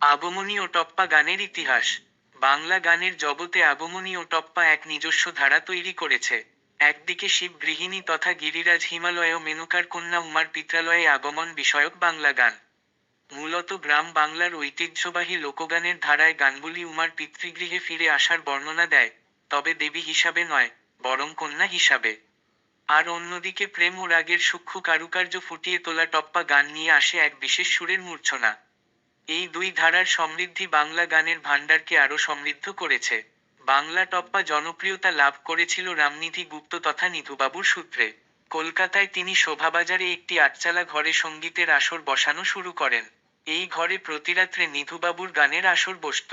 আগমনী ও টপ্পা গানের ইতিহাস। বাংলা গানের জগতে আগমনী ও টপ্পা এক নিজস্ব ধারা তৈরি করেছে। একদিকে শিব গৃহিণী তথা গিরিরাজ হিমালয় ও মেনকার কন্যা উমার পিত্রালয়ে আগমন বিষয়ক বাংলা গান। মূলত গ্রাম বাংলার ঐতিহ্যবাহী লোকগানের ধারায় গানগুলি উমার পিতৃগৃহে ফিরে আসার বর্ণনা দেয়, তবে দেবী হিসাবে নয়, বরং কন্যা হিসাবে। আর অন্যদিকে প্রেম ও রাগের সূক্ষ্ম কারুকার্য ফুটিয়ে তোলা টপ্পা গান নিয়ে আসে এক বিশেষ সুরের মূর্ছনা। এই দুই ধারার সমৃদ্ধি বাংলা গানের ভাণ্ডারকে আরও সমৃদ্ধ করেছে। বাংলা টপ্পা জনপ্রিয়তা লাভ করেছিল রামনিধি গুপ্ত তথা নিধুবাবুর সূত্রে। কলকাতায় তিনি শোভাবাজারে একটি আটচালা ঘরে সঙ্গীতের আসর বসানো শুরু করেন। এই ঘরে প্রতিরাত্রে নিধুবাবুর গানের আসর বসত।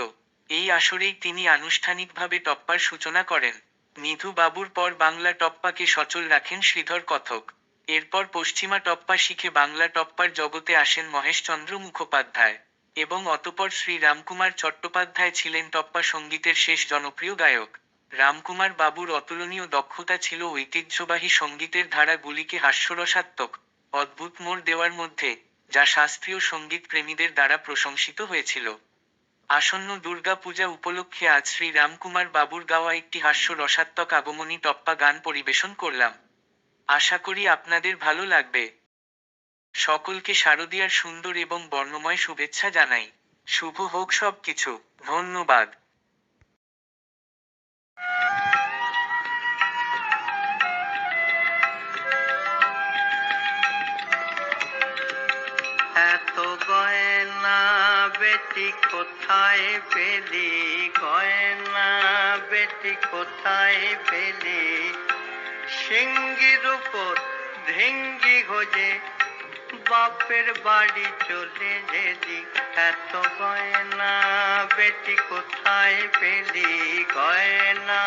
এই আসরেই তিনি আনুষ্ঠানিকভাবে টপ্পার সূচনা করেন। নিধু বাবুর পর বাংলা টপ্পাকে সচল রাখেন শ্রীধর কথক। এরপর পশ্চিমা টপ্পা শিখে বাংলা টপ্পার জগতে আসেন মহেশচন্দ্র মুখোপাধ্যায়। এবং অতপর শ্রী রামকুমার চট্টোপাধ্যায় ছিলেন টপ্পা সঙ্গীতের শেষ জনপ্রিয় গায়ক। রামকুমার বাবুর অতুলনীয় দক্ষতা ছিল ঐতিহ্যবাহী সঙ্গীতের ধারাগুলিকে হাস্যরসাত্মক, অদ্ভুত মোড় দেওয়ার মধ্যে, যা শাস্ত্রীয় সংগীত প্রেমীদের দ্বারা প্রশংসিত হয়েছিল। আসন্ন দুর্গা পূজা উপলক্ষে আজ শ্রী রামকুমার বাবুর গাওয়া একটি হাস্যরসাত্মক আগমনী টপ্পা গান পরিবেশন করলাম। আশা করি আপনাদের ভালো লাগবে। সকলকে শারদীয়ার সুন্দর এবং বর্ণময় শুভেচ্ছা জানাই। শুভ হোক সব কিছু ধন্যবাদ। এত গয়না বেটি কোথায় পেলি? গয়না বেটি কোথায় পেলি? সিঙ্গির উপর ঢেঙ্গি ঘোজে বাপের বাড়ি চলে যেলি। এত গয়না, বেটি কোথায় পেলি গয়না?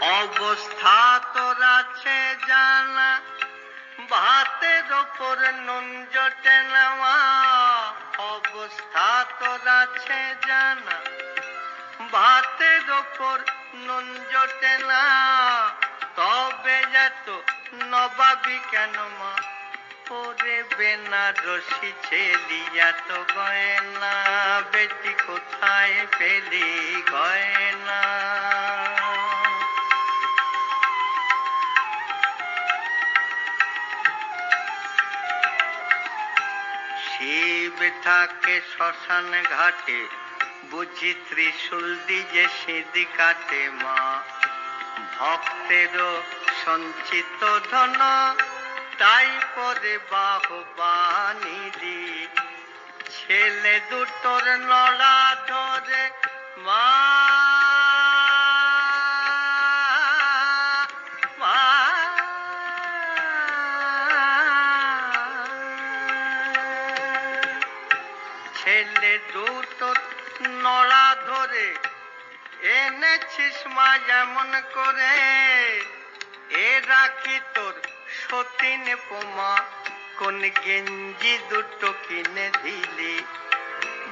অবস্থা তোর আছে জানা, ভাতের ওপর নুন জটে নেওয়া। অবস্থা তোর আছে জানা ভাতের ওপর নুন জটে না, তবে যেত নবাবি কেন মা? ওরে বেনারসি ছেলি, এত গয়না বেটি কোথায় পেলি গয়না? শিব থাকে শ্মশান ঘাটে বুঝি ত্রিশূল দিয়ে সিঁদি কাটে মা। ভক্তের সঞ্চিত ধন, তাই পরে বাহবানি দি। ছেলে দুটোর নড়া ধরে মা। মা। ছেলে দুটোর নড়া ধরে এনেছিস মা যেমন করে। এ রাখি তোর সতীন পোমা কোন গেঞ্জি দুটো কিনে দিলি।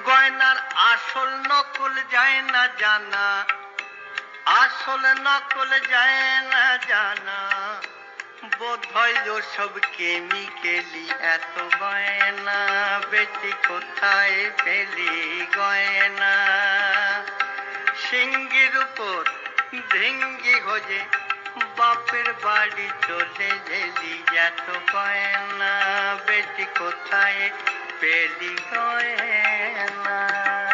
গয়নার আসল নকল যায় না জানা, আসল নকল যায় না জানা। বোধ হয় সব কেমিকেলি এত গয়না, বেটি কোথায় পেলি গয়না? সিঙ্গির উপর ভেঙ্গি হজে বাপের বাড়ি চলে গেলি। এত গয়না, বেটি কোথায় পেলি গয়না?